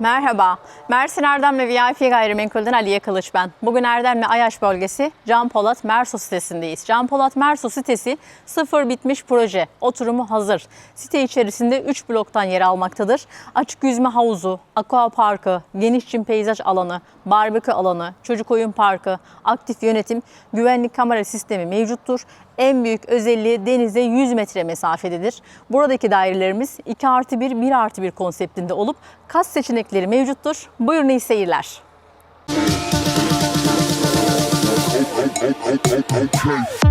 Merhaba, Mersin Erdemli VIP Gayrimenkul'den Aliye Kılıç ben. Bugün Erdemli Ayaş bölgesi Can Polat Merso sitesindeyiz. Can Polat Merso sitesi sıfır bitmiş proje, oturumu hazır. Site içerisinde 3 bloktan yer almaktadır. Açık yüzme havuzu, aqua parkı, geniş çim peyzaj alanı, barbekü alanı, çocuk oyun parkı, aktif yönetim, güvenlik kamera sistemi mevcuttur. En büyük özelliği denize 100 metre mesafededir. Buradaki dairelerimiz 2 artı 1, 1 artı 1 konseptinde olup kas seçenekleri mevcuttur. Buyurun iyi seyirler. okay.